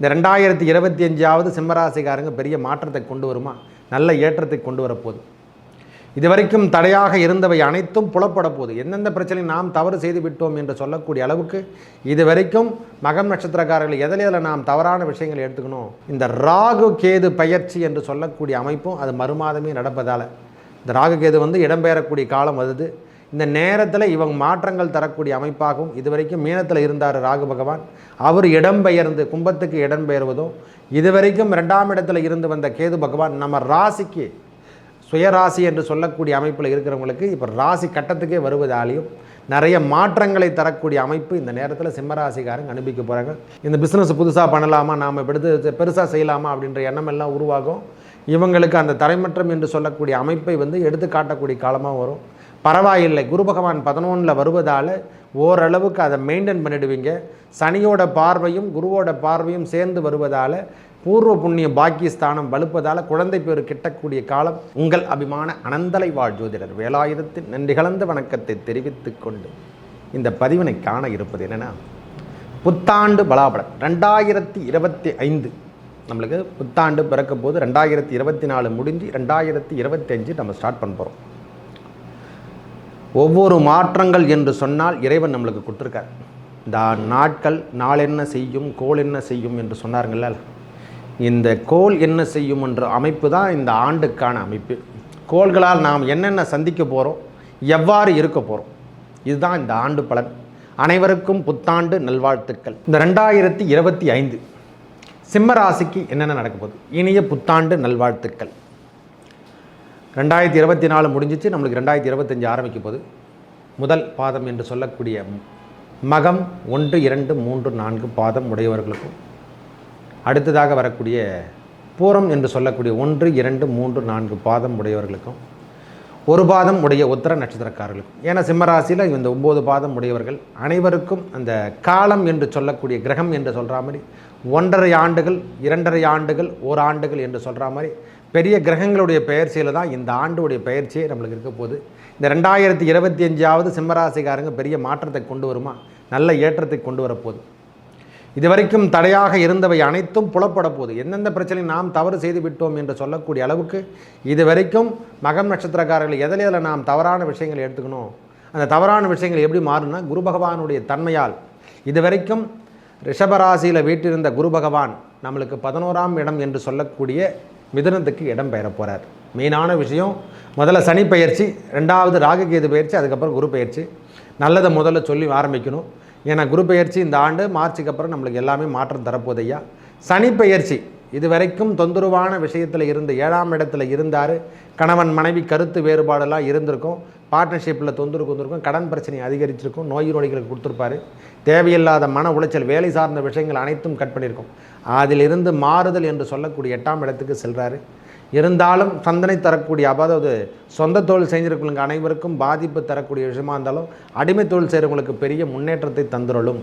இந்த ரெண்டாயிரத்தி இருபத்தி அஞ்சாவது சிம்மராசிக்காரங்க பெரிய மாற்றத்தை கொண்டு வருமா? நல்ல ஏற்றத்தை கொண்டு வரப்போகுது. இதுவரைக்கும் தடையாக இருந்தவை அனைத்தும் புலப்பட போகுது. எந்தெந்த பிரச்சனை நாம் தவறு செய்து விட்டோம் என்று சொல்லக்கூடிய அளவுக்கு இதுவரைக்கும் மகம் நட்சத்திரக்காரர்கள் எதில் நாம் தவறான விஷயங்களை எடுத்துக்கணும்? இந்த ராகு கேது பயிற்சி என்று சொல்லக்கூடிய அமைப்பும் அது மறுமாதமே நடப்பதால். இந்த ராகு கேது வந்து இடம்பெயரக்கூடிய காலம் வருது. இந்த நேரத்தில் இவங்க மாற்றங்கள் தரக்கூடிய அமைப்பாகவும் இதுவரைக்கும் மீனத்தில் இருந்தார் ராகு பகவான். அவர் இடம்பெயர்ந்து கும்பத்துக்கு இடம்பெயர்வதும் இதுவரைக்கும் ரெண்டாம் இடத்துல இருந்து வந்த கேது பகவான் நம்ம ராசிக்கு சுயராசி என்று சொல்லக்கூடிய அமைப்பில் இருக்கிறவங்களுக்கு இப்போ ராசி கட்டத்துக்கே வருவதாலையும் நிறைய மாற்றங்களை தரக்கூடிய அமைப்பு இந்த நேரத்தில் சிம்மராசிக்காரங்க அனுப்பிக்க போகிறாங்க இந்த பிஸ்னஸ் புதுசாக பண்ணலாமா? நாம் எடுத்து பெருசாக செய்யலாமா? அப்படின்ற எண்ணம் எல்லாம் உருவாகும். இவங்களுக்கு அந்த தரைமற்றம் என்று சொல்லக்கூடிய அமைப்பை வந்து எடுத்து காட்டக்கூடிய காலமாக வரும். பரவாயில்லை. குரு பகவான் பதினொன்றில் வருவதால் ஓரளவுக்கு அதை மெயின்டைன் பண்ணிடுவீங்க. சனியோட பார்வையும் குருவோட பார்வையும் சேர்ந்து வருவதால் பூர்வ புண்ணிய பாக்கியஸ்தானம் வலுப்பதால் குழந்தை பேர் கிட்டக்கூடிய காலம் உங்கள் அபிமான அனந்தலை வாழ் ஜோதிடர். வேலாயுதத்தின் நன்றி கலந்த வணக்கத்தை தெரிவித்து கொண்டு இந்த பதிவினை காண இருப்பது என்னென்னா புத்தாண்டு பலாபலம் ரெண்டாயிரத்தி இருபத்தி ஐந்து நம்மளுக்கு புத்தாண்டு பிறக்கும் போது ரெண்டாயிரத்தி இருபத்தி நாலு முடிஞ்சு ரெண்டாயிரத்தி இருபத்தி அஞ்சு நம்ம ஸ்டார்ட் பண்ண போகிறோம் ஒவ்வொரு மாற்றங்கள் என்று சொன்னால் இறைவன் நம்மளுக்கு கொடுத்துருக்கார். இந்த நாட்கள் நாள் என்ன செய்யும் கோல் என்ன செய்யும் என்று சொன்னாருங்கள்ல இந்த கோல் என்ன செய்யும் என்ற அமைப்பு தான் இந்த ஆண்டுக்கான அமைப்பு. கோள்களால் நாம் என்னென்ன சந்திக்க போகிறோம் எவ்வாறு இருக்க போகிறோம் இதுதான் இந்த ஆண்டு பலன். அனைவருக்கும் புத்தாண்டு நல்வாழ்த்துக்கள். இந்த ரெண்டாயிரத்தி இருபத்தி ஐந்து சிம்ம ராசிக்கு என்னென்ன நடக்க போகுது? இனிய புத்தாண்டு நல்வாழ்த்துக்கள். ரெண்டாயிரத்தி இருபத்தி நாலு முடிஞ்சிச்சு. நம்மளுக்கு ரெண்டாயிரத்தி இருபத்தஞ்சி ஆரம்பிக்க போகுது. முதல் பாதம் என்று சொல்லக்கூடிய மகம் ஒன்று இரண்டு மூன்று நான்கு பாதம் உடையவர்களுக்கும் அடுத்ததாக வரக்கூடிய பூரம் என்று சொல்லக்கூடிய ஒன்று இரண்டு மூன்று நான்கு பாதம் உடையவர்களுக்கும் ஒரு பாதம் உடைய உத்தர நட்சத்திரக்காரர்களுக்கும். ஏன்னா சிம்மராசியில் இந்த ஒம்பது பாதம் உடையவர்கள் அனைவருக்கும் அந்த காலம் என்று சொல்லக்கூடிய கிரகம் என்று சொல்கிற மாதிரி ஒன்றரை ஆண்டுகள் இரண்டரை ஆண்டுகள் ஓராண்டுகள் என்று சொல்கிற மாதிரி பெரிய கிரகங்களுடைய பெயர்ச்சியில் தான் இந்த ஆண்டுடைய பெயர்ச்சியே நம்மளுக்கு இருக்க போகுது. இந்த ரெண்டாயிரத்தி இருபத்தி அஞ்சாவது சிம்மராசிக்காரங்க பெரிய மாற்றத்தை கொண்டு வருமா? நல்ல ஏற்றத்தை கொண்டு வரப்போகுது இதுவரைக்கும் தடையாக இருந்தவை அனைத்தும் புலப்பட போகுது. எந்தெந்த பிரச்சனை நாம் தவறு செய்து விட்டோம் என்று சொல்லக்கூடிய அளவுக்கு இது வரைக்கும் மகம் நட்சத்திரக்காரர்கள் எதில் எதில் நாம் தவறான விஷயங்களை எடுத்துக்கணும்? அந்த தவறான விஷயங்கள் எப்படி மாறும்னா குரு பகவானுடைய தன்மையால். இது வரைக்கும் ரிஷபராசியில் வீட்டிருந்த குரு பகவான் நம்மளுக்கு பதினோராம் இடம் என்று சொல்லக்கூடிய மிதுனத்துக்கு இடம் பெயர போகிறார் மெயினான விஷயம் முதல்ல சனி பயிற்சி ரெண்டாவது ராகுகேது பயிற்சி அதுக்கப்புறம் குரு பயிற்சி நல்லதை முதல்ல சொல்லி ஆரம்பிக்கணும். ஏன்னா குரு பயிற்சி இந்த ஆண்டு மார்ச்சுக்கு அப்புறம் நம்மளுக்கு எல்லாமே மாற்றம் தரப்போதையா ஐயா. சனி பயிற்சி இதுவரைக்கும் தொந்தரவான விஷயத்தில் இருந்து ஏழாம் இடத்துல இருந்தார். கணவன் மனைவி கருத்து வேறுபாடெல்லாம் இருந்திருக்கும். பார்ட்னர்ஷிப்பில் தொந்தரவு கொண்டிருக்கும் கடன் பிரச்சனை அதிகரிச்சிருக்கும். நோய் நொடிகளுக்கு கொடுத்துருப்பாரு. தேவையில்லாத மன உளைச்சல் வேலை சார்ந்த விஷயங்கள் அனைத்தும் கட் பண்ணியிருக்கும். அதிலிருந்து மாறுதல் என்று சொல்லக்கூடிய எட்டாம் இடத்துக்கு செல்கிறாரு இருந்தாலும் சந்தனை தரக்கூடிய அதாவது சொந்த தொழில் செஞ்சிருக்கவங்க அனைவருக்கும் பாதிப்பு தரக்கூடிய விஷயமா இருந்தாலும் அடிமை தொழில் செய்கிறவங்களுக்கு பெரிய முன்னேற்றத்தை தந்துடலும்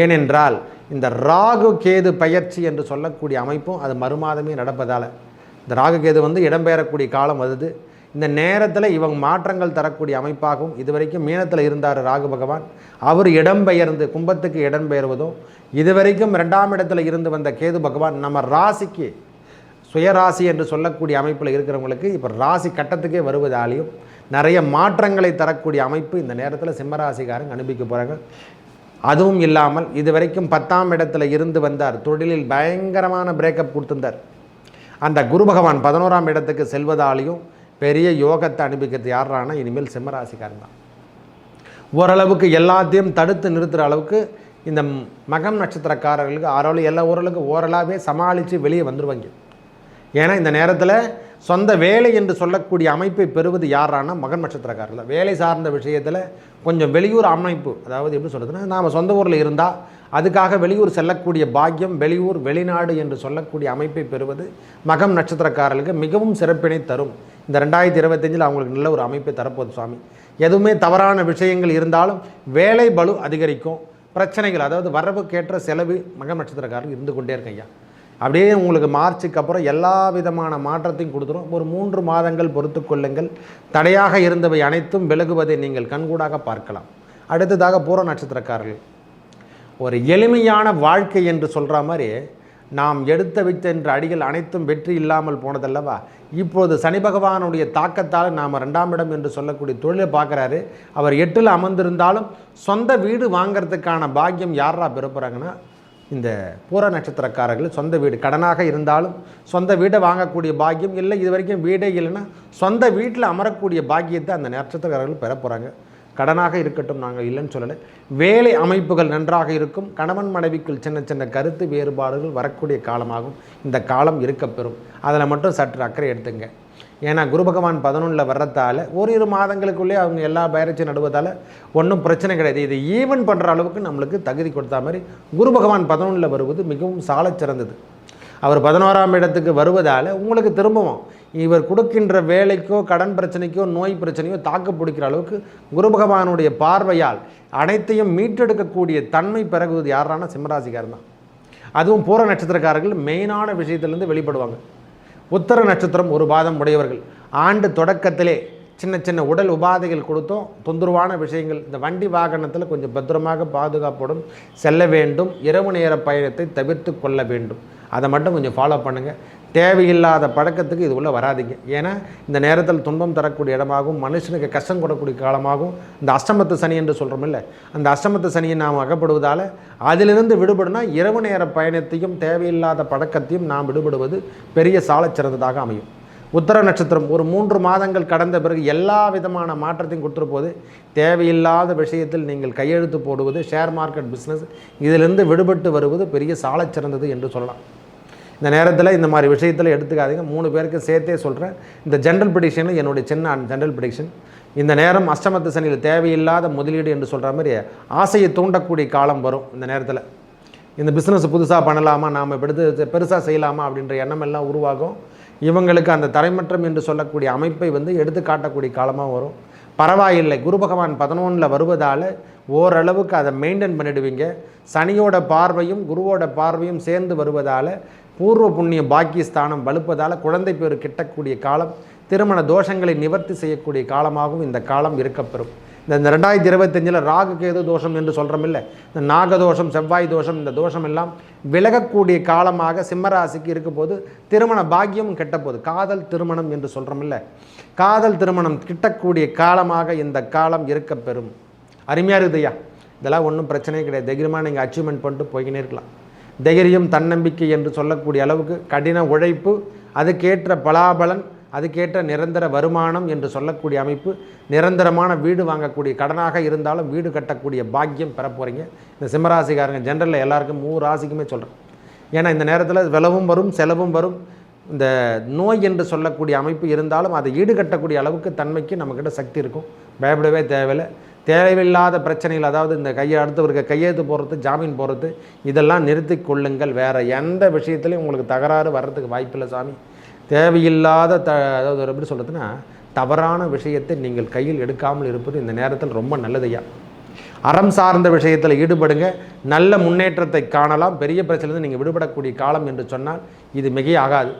ஏனென்றால் இந்த ராகு கேது பயிற்சி என்று சொல்லக்கூடிய அமைப்பும் அது மறுமாதமே நடப்பதால். இந்த ராகு கேது வந்து இடம்பெயரக்கூடிய காலம் வருது. இந்த நேரத்தில் இவங்க மாற்றங்கள் தரக்கூடிய அமைப்பாகவும் இதுவரைக்கும் மீனத்தில் இருந்தார் ராகு பகவான். அவர் இடம்பெயர்ந்து கும்பத்துக்கு இடம்பெயர்வதும் இதுவரைக்கும் ரெண்டாம் இடத்துல இருந்து வந்த கேது பகவான் நம்ம ராசிக்கு சுயராசி என்று சொல்லக்கூடிய அமைப்பில் இருக்கிறவங்களுக்கு இப்போ ராசி கட்டத்துக்கே வருவதாலையும் நிறைய மாற்றங்களை தரக்கூடிய அமைப்பு இந்த நேரத்தில் சிம்மராசிக்காரங்க அனுப்பிக்க போகிறாங்க அதுவும் இல்லாமல் இது வரைக்கும் பத்தாம் இடத்துல இருந்து வந்தார். தொழிலில் பயங்கரமான பிரேக்கப் கொடுத்திருந்தார். அந்த குரு பகவான் பதினோராம் இடத்துக்கு செல்வதாலையும் பெரிய யோகத்தை அனுபவிக்கிறது யாரானா இனிமேல் சிம்மராசிக்காரன் தான். ஓரளவுக்கு எல்லாத்தையும் தடுத்து நிறுத்துகிற அளவுக்கு இந்த மகம் நட்சத்திரக்காரர்களுக்கு ஆரோவில் எல்லா ஓரளவுக்கு ஓரளாவே சமாளித்து வெளியே வந்துடுவாங்க ஏன்னா இந்த நேரத்தில் சொந்த வேலை என்று சொல்லக்கூடிய அமைப்பை பெறுவது யாரானா மகன் நட்சத்திரக்காரர்கள் தான். வேலை சார்ந்த விஷயத்தில் கொஞ்சம் வெளியூர் அமைப்பு அதாவது எப்படி சொல்கிறதுன்னா நாம் சொந்த ஊரில் இருந்தால் அதுக்காக வெளியூர் செல்லக்கூடிய பாக்கியம் வெளியூர் வெளிநாடு என்று சொல்லக்கூடிய அமைப்பை பெறுவது மகம் நட்சத்திரக்காரர்களுக்கு மிகவும் சிறப்பினை தரும். இந்த ரெண்டாயிரத்தி இருபத்தஞ்சில் அவங்களுக்கு நல்ல ஒரு அமைப்பை தரப்போகுது சுவாமி. எதுவுமே தவறான விஷயங்கள் இருந்தாலும் வேலை பலு அதிகரிக்கும். பிரச்சனைகள் அதாவது வரவுக்கேற்ற செலவு மகம் நட்சத்திரக்காரர்கள் இருந்து கொண்டே இருக்க ஐயா அப்படியே உங்களுக்கு மார்ச்சுக்கு அப்புறம் எல்லா விதமான மாற்றத்தையும் கொடுத்துரும். ஒரு மூன்று மாதங்கள் பொறுத்து கொள்ளுங்கள். தடையாக இருந்தவை அனைத்தும் விலகுவதை நீங்கள் கண்கூடாக பார்க்கலாம். அடுத்ததாக பூர நட்சத்திரக்காரர்கள். ஒரு எளிமையான வாழ்க்கை என்று சொல்கிற மாதிரி நாம் எடுத்த வைத்தென்ற அடிகள் அனைத்தும் வெற்றி இல்லாமல் போனதல்லவா? இப்போது சனி பகவானுடைய தாக்கத்தால் நாம் ரெண்டாம் இடம் என்று சொல்லக்கூடிய தொழிலை பார்க்குறாரு. அவர் எட்டில் அமர்ந்திருந்தாலும் சொந்த வீடு வாங்கிறதுக்கான பாக்கியம் யாரா பெறப்போகிறாங்கன்னா இந்த பூர நட்சத்திரக்காரர்கள் சொந்த வீடு கடனாக இருந்தாலும் சொந்த வீடை வாங்கக்கூடிய பாக்கியம் இல்லை. இது வரைக்கும் வீடே இல்லைன்னா சொந்த வீட்டில் அமரக்கூடிய பாக்கியத்தை அந்த நட்சத்திரக்காரர்கள் பெற போகிறாங்க கடனாக இருக்கட்டும் நாங்கள் இல்லைன்னு சொல்லலை. வேலை அமைப்புகள் நன்றாக இருக்கும். கணவன் மனைவிக்குள் சின்ன சின்ன கருத்து வேறுபாடுகள் வரக்கூடிய காலமாகும். இந்த காலம் இருக்கப்பெறும். அதில் மட்டும் சற்று அக்கறை எடுத்துங்க. ஏன்னா குரு பகவான் பதினொன்றில் வர்றதால ஓரிரு மாதங்களுக்குள்ளே அவங்க எல்லா பயிற்சியும் நடுவதால் ஒன்றும் பிரச்சனை கிடையாது. இது ஈவன் பண்ணுற அளவுக்கு நம்மளுக்கு தகுதி கொடுத்தா மாதிரி குரு பகவான் பதினொன்றில் வருவது மிகவும் சாலச் சிறந்தது அவர் பதினோராம் இடத்துக்கு வருவதால் உங்களுக்கு திரும்பவும் இவர் கொடுக்கின்ற வேலைக்கோ கடன் பிரச்சனைக்கோ நோய் பிரச்சனையோ தாக்கு பிடிக்கிற அளவுக்கு குரு பகவானுடைய பார்வையால் அனைத்தையும் மீட்டெடுக்கக்கூடிய தன்மை பிறகுவது யாரான சிம்மராசிக்காரன் தான். அதுவும் பூர நட்சத்திரக்காரர்கள் மெயினான விஷயத்திலேருந்து வெளிப்படுவாங்க. உத்தர நட்சத்திரம் ஒரு பாதம் உடையவர்கள். ஆண்டு தொடக்கத்திலே சின்ன சின்ன உடல் உபாதைகள் கொடுத்தோம். தொந்தரவான விஷயங்கள். இந்த வண்டி வாகனத்தில் கொஞ்சம் பத்திரமாக பாதுகாப்புடன் செல்ல வேண்டும். இரவு நேர பயணத்தை தவிர்த்து கொள்ள வேண்டும். அதை மட்டும் கொஞ்சம் ஃபாலோ பண்ணுங்கள் தேவையில்லாத பழக்கத்துக்கு இது உள்ளே வராதிங்க. ஏன்னா இந்த நேரத்தில் துன்பம் தரக்கூடிய இடமாகவும் மனுஷனுக்கு கஷ்டம் கொடுக்கக்கூடிய காலமாகவும் இந்த அஷ்டமத்து சனி என்று சொல்கிறோம் இல்லை அந்த அஷ்டமத்து சனியை நாம் அகப்படுவதால் அதிலிருந்து விடுபடுனா இரவு நேர பயணத்தையும் தேவையில்லாத பழக்கத்தையும் நாம் விடுபடுவது பெரிய சாலச்சிறந்ததாக அமையும். உத்தர நட்சத்திரம் ஒரு மூன்று மாதங்கள் கடந்த பிறகு எல்லா விதமான மாற்றத்தையும் கொடுத்துருப்போது தேவையில்லாத விஷயத்தில் நீங்கள் கையெழுத்து போடுவது ஷேர் மார்க்கெட் பிஸ்னஸ் இதிலிருந்து விடுபட்டு வருவது பெரிய சாலச்சிறந்தது என்று சொல்லலாம். இந்த நேரத்தில் இந்த மாதிரி விஷயத்தில் எடுத்துக்காதீங்க. மூணு பேருக்கு சேர்த்தே சொல்கிறேன் இந்த ஜென்ரல் ப்ரிடிக்ஷனில் என்னுடைய சின்ன ஜென்ரல் ப்ரிடிக்ஷன் இந்த நேரம் அஷ்டமத்து சனியில் தேவையில்லாத முதலீடு என்று சொல்கிற மாதிரி ஆசையை தூண்டக்கூடிய காலம் வரும் இந்த நேரத்தில். இந்த பிஸ்னஸ் புதுசாக பண்ணலாமா? நாம் எடுத்து பெருசாக செய்யலாமா? அப்படின்ற எண்ணம் எல்லாம் உருவாகும். இவங்களுக்கு அந்த தரைமற்றம் என்று சொல்லக்கூடிய அமைப்பை வந்து எடுத்து காட்டக்கூடிய காலமாக வரும். பரவாயில்லை. குரு பகவான் பதினொன்றில் வருவதால் ஓரளவுக்கு அதை மெயின்டைன் பண்ணிடுவீங்க. சனியோட பார்வையும் குருவோட பார்வையும் சேர்ந்து வருவதால் பூர்வ புண்ணிய பாக்கியஸ்தானம் வலுப்பதால் குழந்தை பேர் கிட்டக்கூடிய காலம் திருமண தோஷங்களை நிவர்த்தி செய்யக்கூடிய காலமாகவும் இந்த காலம் இருக்கப்பெறும். இந்த ரெண்டாயிரத்தி இருபத்தஞ்சில் ராகு கேது தோஷம் என்று சொல்கிறோம் இல்லை இந்த நாகதோஷம் செவ்வாய் தோஷம் இந்த தோஷம் எல்லாம் விலகக்கூடிய காலமாக சிம்மராசிக்கு இருக்கும்போது போது திருமண பாக்கியமும் கெட்டபோது காதல் திருமணம் என்று சொல்கிறோம் இல்லை காதல் திருமணம் கிட்டக்கூடிய காலமாக இந்த காலம் இருக்க பெறும் அருமையாக இருக்குதுயா இதெல்லாம் ஒன்றும் பிரச்சனையே கிடையாது. தைரியமாக நீங்கள் அச்சீவ்மெண்ட் பண்ணிட்டு போய்கினே இருக்கலாம். தைரியம் தன்னம்பிக்கை என்று சொல்லக்கூடிய அளவுக்கு கடின உழைப்பு அதுக்கேற்ற பலாபலன் அதுக்கேற்ற நிரந்தர வருமானம் என்று சொல்லக்கூடிய அமைப்பு நிரந்தரமான வீடு வாங்கக்கூடிய கடனாக இருந்தாலும் வீடு கட்டக்கூடிய பாக்கியம் பெற போகிறீங்க இந்த சிம்மராசிக்காரங்க ஜென்ரலில் எல்லாருக்கும் மூணு ராசிக்குமே சொல்கிறேன் ஏன்னா இந்த நேரத்தில் விலவும் வரும் செலவும் வரும். இந்த நோய் என்று சொல்லக்கூடிய அமைப்பு இருந்தாலும் அதை ஈடுகட்டக்கூடிய அளவுக்கு தன்மைக்கு நம்மக்கிட்ட சக்தி இருக்கும். பயப்படவே தேவையில்லை. தேவையில்லாத பிரச்சனைகள் அதாவது இந்த கையை அடுத்தவருக்கு கையெழுத்து போடுறது ஜாமீன் போடுறது இதெல்லாம் நிறுத்தி கொள்ளுங்கள். வேறு எந்த விஷயத்துலையும் உங்களுக்கு தகராறு வர்றதுக்கு வாய்ப்பில்லை சாமி. தேவையில்லாத த அதாவது எப்படி சொல்கிறதுன்னா தவறான விஷயத்தை நீங்கள் கையில் எடுக்காமல் இருப்பது இந்த நேரத்தில் ரொம்ப நல்லதையா அறம் சார்ந்த விஷயத்தில் ஈடுபடுங்க. நல்ல முன்னேற்றத்தை காணலாம். பெரிய பிரச்சனையிலிருந்து நீங்கள் விடுபடக்கூடிய காலம் என்று சொன்னால் இது மிகையாகாது.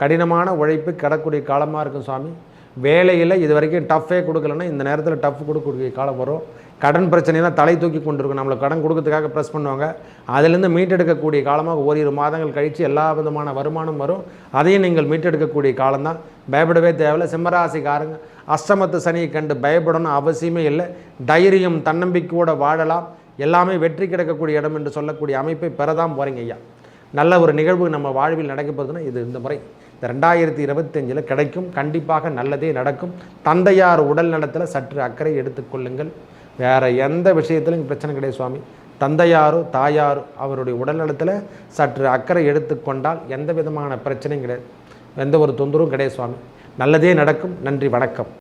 கடினமான உழைப்பு கிடக்கூடிய காலமாக இருக்கும் சுவாமி வேலையில் இது வரைக்கும் டஃப்பே கொடுக்கலன்னா இந்த நேரத்தில் டஃப் கொடுக்கக்கூடிய காலம் வரும். கடன் பிரச்சனைலாம் தலை தூக்கி கொண்டிருக்கும். நம்மளை கடன் கொடுக்கறதுக்காக ப்ரெஸ் பண்ணுவாங்க. அதுலேருந்து மீட்டெடுக்கக்கூடிய காலமாக ஓரிரு மாதங்கள் கழித்து எல்லா விதமான வருமானம் வரும். அதையும் நீங்கள் மீட்டெடுக்கக்கூடிய காலம்தான். பயப்படவே தேவையில்லை. சிம்மராசிக்காரங்க அஷ்டமத்து சனியை கண்டு பயப்படணும் அவசியமே இல்லை. தைரியம் தன்னம்பிக்கையோடு வாழலாம். எல்லாமே வெற்றி கிடைக்கக்கூடிய இடம் என்று சொல்லக்கூடிய அமைப்பை பெறதான் போகிறீங்க ஐயா. நல்ல ஒரு நிகழ்வு நம்ம வாழ்வில் நடக்க இது இந்த முறை. இந்த ரெண்டாயிரத்தி இருபத்தஞ்சில் கிடைக்கும் கண்டிப்பாக நல்லதே நடக்கும். தந்தையார் உடல் நலத்தில் சற்று அக்கறை எடுத்துக்கொள்ளுங்கள் வேறு எந்த விஷயத்திலும் பிரச்சனை கிடையாது சுவாமி. தந்தையாரோ தாயாரோ அவருடைய உடல்நலத்தில் சற்று அக்கறை எடுத்துக்கொண்டால் எந்த விதமான பிரச்சனையும் கிடையாது. எந்த ஒரு தொந்தரவும் கிடையாது சுவாமி. நல்லதே நடக்கும். நன்றி வணக்கம்.